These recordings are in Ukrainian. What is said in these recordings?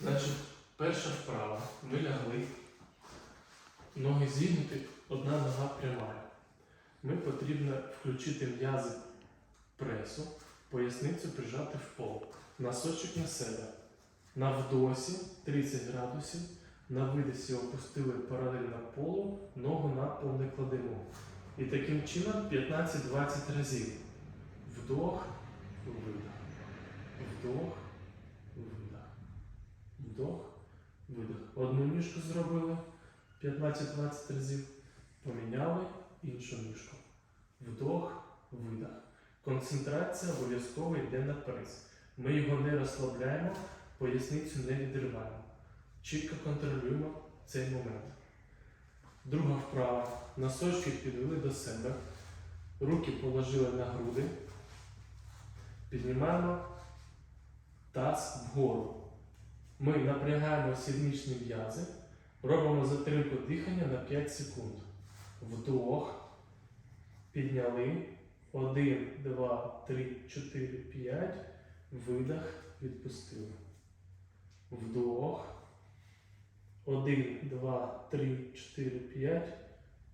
Значить, перша вправа. Ми лягли. Ноги зігнуті, одна нога пряма. Ми потрібно включити м'язи пресу, поясницю прижати в пол. Носочок на себе. На вдосі 30 градусів. На видосі опустили паралельно полу, ногу на пол не кладемо. І таким чином 15-20 разів. Вдох, видох. Вдох, видох. Вдох, видох. Ніжку зробили 15-20 разів. Поміняли іншу ніжку. Вдох, видох. Концентрація обов'язково йде на прес. Ми його не розслабляємо, поясницю не відриваємо. Чітко контролюємо цей момент. Друга вправа. Носочки підвели до себе. Руки положили на груди. Піднімаємо таз вгору. Ми напрягаємо сідничні м'язи, робимо затримку дихання на 5 секунд. Вдох. Підняли. 1, 2, 3, 4, 5. Видох. Відпустили. Вдох. 1, 2, 3, 4, 5.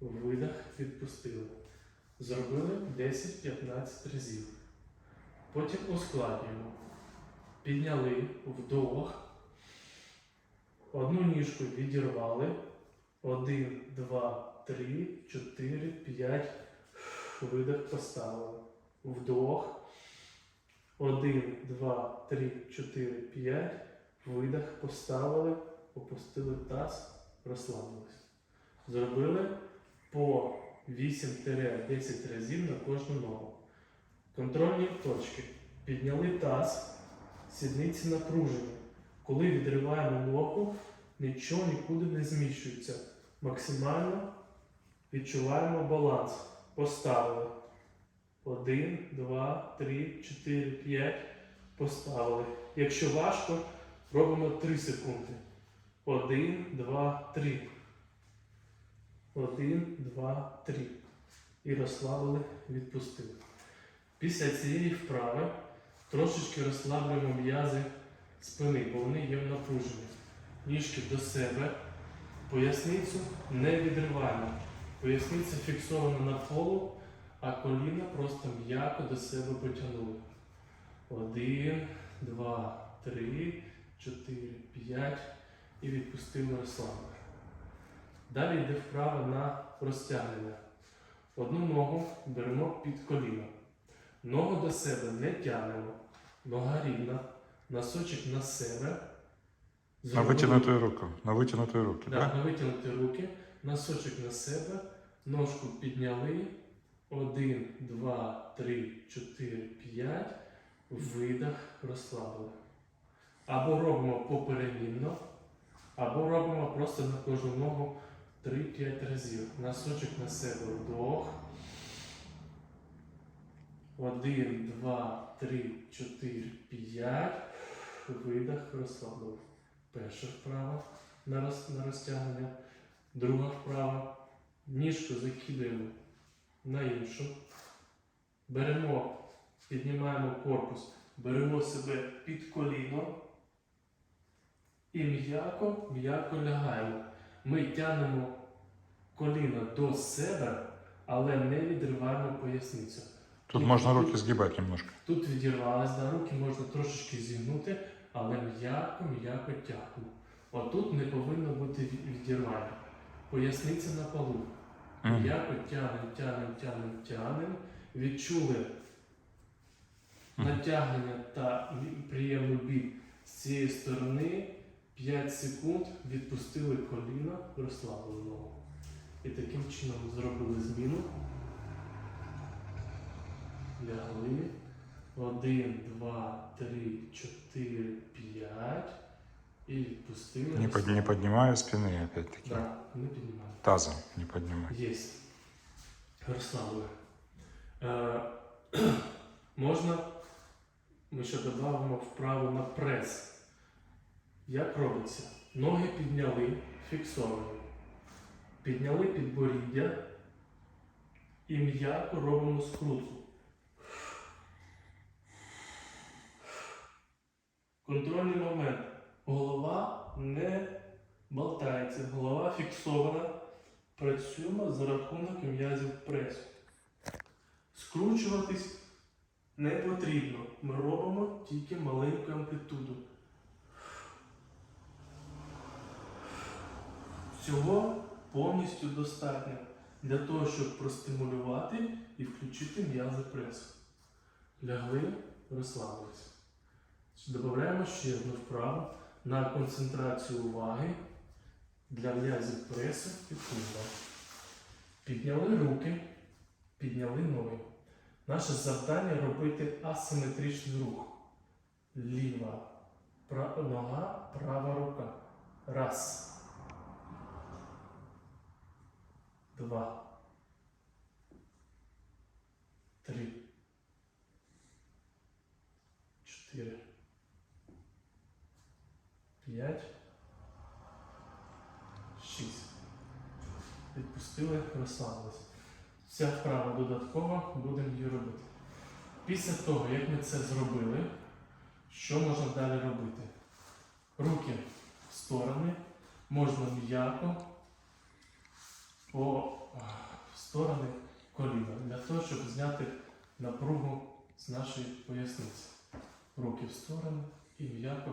Видох. Відпустили. Зробили 10-15 разів. Потім ускладнюємо. Підняли вдох. Одну ніжку відірвали. Один, два, три, чотири, п'ять. Видох поставили. Вдох. Один, два, три, чотири, п'ять. Видох поставили. Опустили таз, розслабились. Зробили по 8-10 разів на кожну ногу. Контрольні точки. Підняли таз, сідниці напружені. Коли відриваємо ногу, нічого нікуди не зміщується. Максимально відчуваємо баланс. Поставили. Один, два, три, чотири, п'ять. Поставили. Якщо важко, робимо 3 секунди. Один, два, три. Один, два, три. І розслабили, відпустили. Після цієї вправи трошечки розслаблюємо м'язи спини, бо вони є в напруженні. Ніжки до себе, поясницю не відриваємо. Поясниця фіксована на полу, а коліна просто м'яко до себе потягнули. Один, два, три, чотири, п'ять. І відпустили розслаблення. Далі йде вправа на розтягнення. Одну ногу беремо під коліно. Ногу до себе не тягнемо. Нога рівна. Носочок на себе. На витягнуту руку. На витягнуту руки, Так, так? на витягнути руки. Носочок на себе. Ножку підняли. Один, два, три, чотири, п'ять. Видох, розслабили. Або робимо поперемінно, або робимо просто на кожну ногу 3-5 разів. Носочок на себе вдох. Один, два, три, чотири, п'ять. Видох, розслабили. Перша вправа на, роз, на розтягнення. Друга вправа. Ніжку закидаємо на іншу. Беремо, піднімаємо корпус, беремо себе під коліно і м'яко, м'яко лягаємо. Ми тягнемо коліно до себе, але не відриваємо поясницю. Тут можна руки згибати немножко. Тут відірвалась, да, руки можна трошечки зігнути, але м'яко-м'яко тягнемо. Отут не повинно бути від- відірвання. Поясниця на полу. М'яко тягнемо, тягнемо, тягнемо, тягнемо. Відчули натягнення та приємну біль з цієї сторони. 5 секунд відпустили коліна, розслабили ногу. І таким чином зробили зміну. Лягли. Один, два, три, чотири, п'ять. І відпустили. Не, под, не поднимая спины опять-таки. Да, не піднімаємо. Тазом не поднимай. Есть. Розслабили. Е, можна, ми ще додамо вправу на прес. Як робиться? Ноги підняли, фіксовані. Підняли підборіддя і м'яко робимо скрутку. Контрольний момент. Голова не болтається, голова фіксована. Працюємо за рахунок м'язів пресу. Скручуватись не потрібно. Ми робимо тільки маленьку амплітуду. Цього повністю достатньо для того, щоб простимулювати і включити м'язи пресу. Лягли, розслабилися. Додаємо ще одну вправу на концентрацію уваги для м'язів пресу і пуза. Підняли руки, підняли ноги. Наше завдання робити асиметричний рух. Ліва пра- нога, права рука. Раз. Два. Три. Чотири. П'ять. Шість. Відпустили, розслабились. Ця вправа додаткова, будемо її робити. Після того, як ми це зробили, що можна далі робити? Руки в сторони, можна м'яко по сторони коліна для того, щоб зняти напругу з нашої поясниці. Руки в сторони і м'яко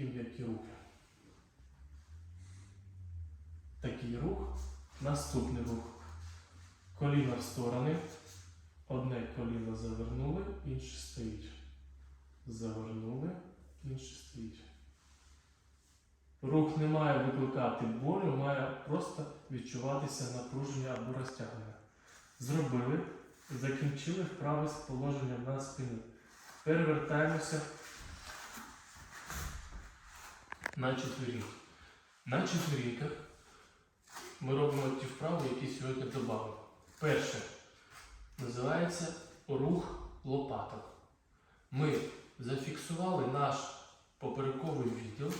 такі м'які руки. Такий рух. Наступний рух. Коліна в сторони. Одне коліно завернули, інше стоїть. Завернули, інше стоїть. Рух не має викликати болю, має просто відчуватися напруження або розтягнення. Зробили, закінчили вправи з положенням на спині. Перевертаємося на четверінь. На четверіньках ми робимо ті вправи, які сьогодні додали. Перше називається рух лопаток. Ми зафіксували наш поперековий відділ.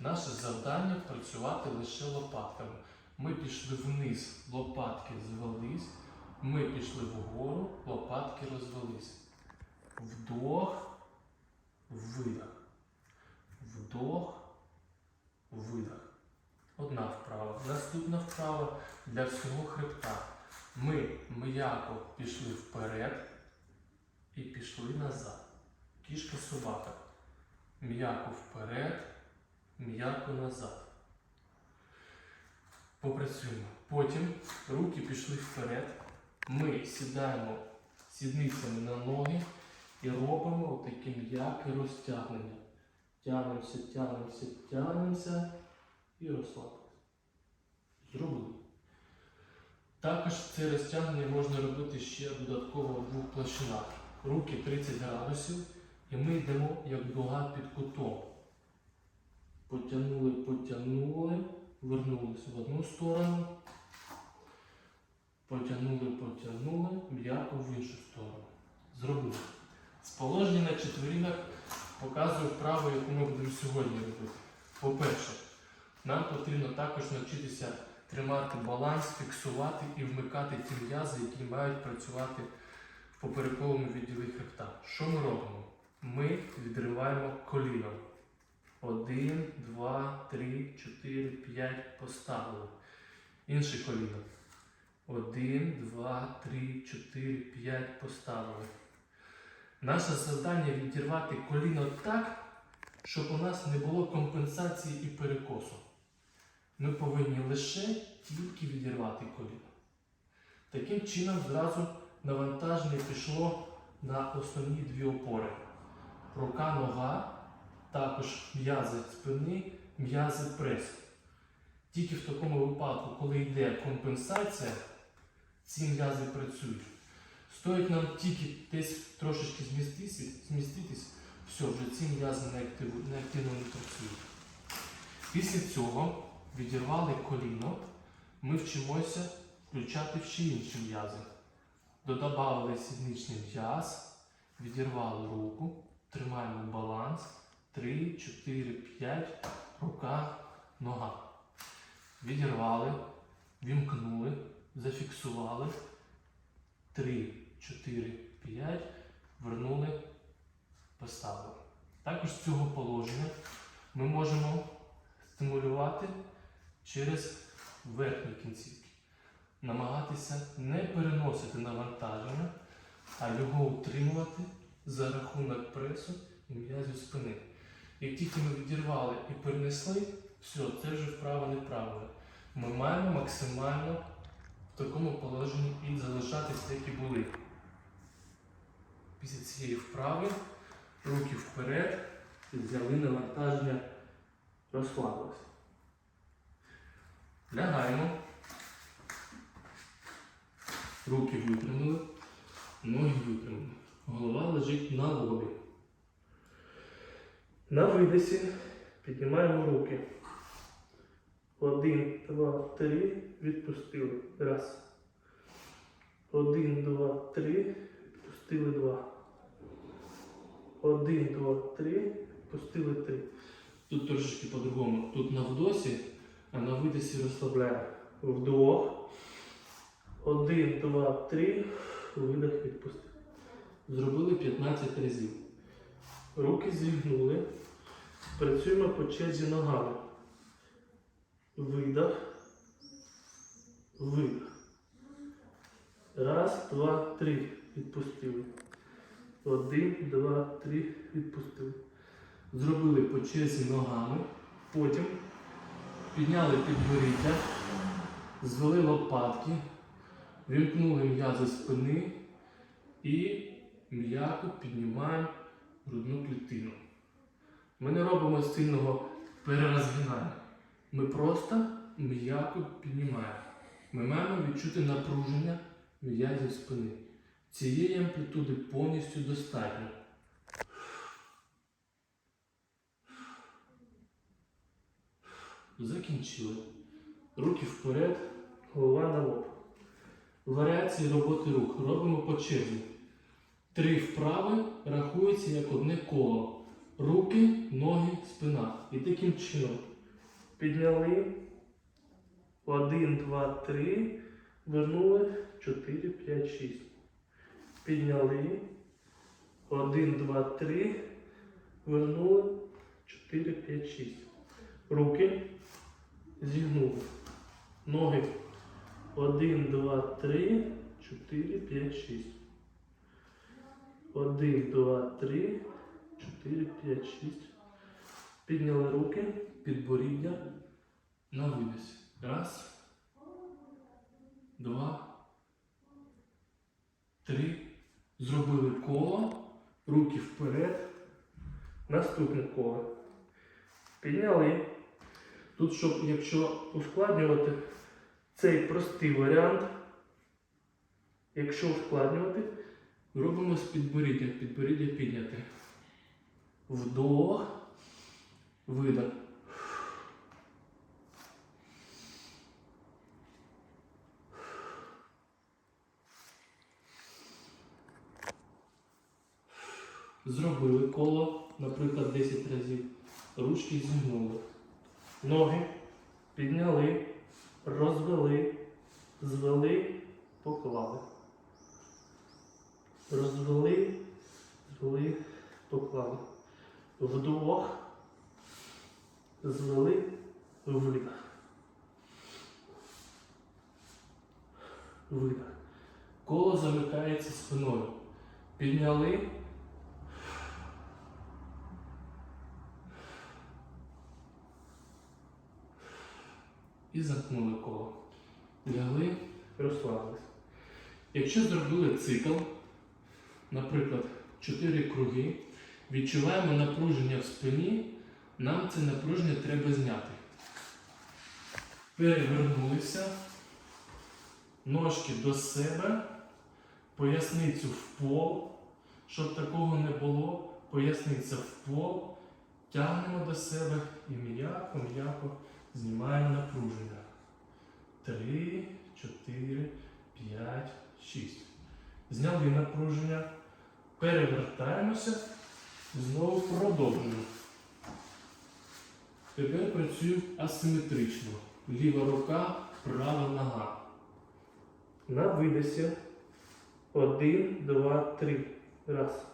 Наше завдання працювати лише лопатками. Ми пішли вниз, лопатки звелись. Ми пішли вгору, лопатки розвелись. Вдох, видох. Вдох, вправа. Наступна вправа для всього хребта. Ми м'яко пішли вперед і пішли назад. Кішка собака. М'яко вперед, м'яко назад. Попрацюємо. Потім руки пішли вперед. Ми сідаємо сідницями на ноги і робимо таке м'яке розтягнення. Тягнемося, тягнемося, тягнемося і розслабилися. Зробили. Також це розтягнення можна робити ще додатково в двох площинах. Руки 30 градусів, і ми йдемо як дуга під кутом. Потягнули, потягнули, вернулися в одну сторону. Потягнули, потягнули, м'яко в іншу сторону. Зробили. З положення на четверінах показую вправу, яку ми будемо сьогодні робити. По-перше, нам потрібно також навчитися тримати баланс, фіксувати і вмикати ті м'язи, які мають працювати в поперековому відділі хребта. Що ми робимо? Ми відриваємо коліно. Один, два, три, чотири, п'ять. Поставили. Інше коліно. Один, два, три, чотири, п'ять. Поставили. Наше завдання відірвати коліно так, щоб у нас не було компенсації і перекосу. Ми повинні лише тільки відірвати коліно. Таким чином зразу навантаження пішло на основні дві опори. Рука, нога, також м'язи спини, м'язи пресу. Тільки в такому випадку, коли йде компенсація, ці м'язи працюють. Стоїть нам тільки десь трошечки зміститись, все, вже ці м'язи неактивно, неактивно не працюють. Після цього відірвали коліно, ми вчимося включати ще інші м'язи. Додавали сідничний м'яз, відірвали руку, тримаємо баланс. 3, 4, 5, рука, нога. Відірвали, вімкнули, зафіксували. 3, 4, 5, вернули, поставили. Також з цього положення ми можемо стимулювати через верхні кінцівки. Намагатися не переносити навантаження, а його утримувати за рахунок пресу і м'язів спини. Як тільки ми відірвали і перенесли, все, це вже вправа неправильно. Ми маємо максимально в такому положенні і залишатися, як і були. Після цієї вправи руки вперед, взяли навантаження, розслабилися. Лягаємо. Руки випрямили, ноги випрямили. Голова лежить на лобі. На видосі піднімаємо руки. Один, два, три. Відпустили. Раз. Один, два, три. Відпустили два. Один, два, три. Відпустили три. Тут трошечки по-другому. Тут на вдосі, на видосі розслабляємо. Вдох. Один, два, три. Видох відпустили. Зробили 15 разів. Руки зігнули. Працюємо по черзі ногами. Видох. Видох. Раз, два, три. Відпустили. Один, два, три. Відпустили. Зробили по черзі ногами. Потім підняли підборіддя, звели лопатки, вімкнули м'язи спини і м'яко піднімаємо грудну клітину. Ми не робимо сильного перерозгинання. Ми просто м'яко піднімаємо. Ми маємо відчути напруження м'язів спини. Цієї амплітуди повністю достатньо. Закінчили. Руки вперед, голова на лоб. Варіації роботи рук робимо по черзі. Три вправи рахуються як одне коло. Руки, ноги, спина. І таким чином підняли. Один, два, три. Вернули. Чотири, п'ять, шість. Підняли. Один, два, три. Вернули. Чотири, п'ять, шість. Руки. Зігнули. Ноги. Один, два, три, чотири, п'ять, шість. Один, два, три, чотири, п'ять, шість. Підняли руки, підборіддя на видосі. Раз, два, три. Зробили коло, руки вперед. Наступне коло. Підняли. Тут, щоб, якщо ускладнювати цей простий варіант, якщо ускладнювати, робимо з підборіддя. Підборіддя підняти. Вдох, видох. Зробили коло, наприклад, 10 разів. Ручки зігнули. Ноги підняли, розвели, звели, поклали. Розвели, звели, поклали. Вдох, звели, видох. Видох. Коло замикається спиною. Підняли. і замкнули коло. Лягли, розслабились. Якщо зробили цикл, наприклад, 4 круги, відчуваємо напруження в спині, нам це напруження треба зняти. Перевернулися, ножки до себе, поясницю в пол. Щоб такого не було, поясниця в пол, тягнемо до себе і м'яко-м'яко знімаємо напруження. 3, 4, 5, 6. Зняли напруження. Перевертаємося. Знову продовжуємо. Тепер працюю асиметрично. Ліва рука, права нога. На видосі. Один, два, три. Раз.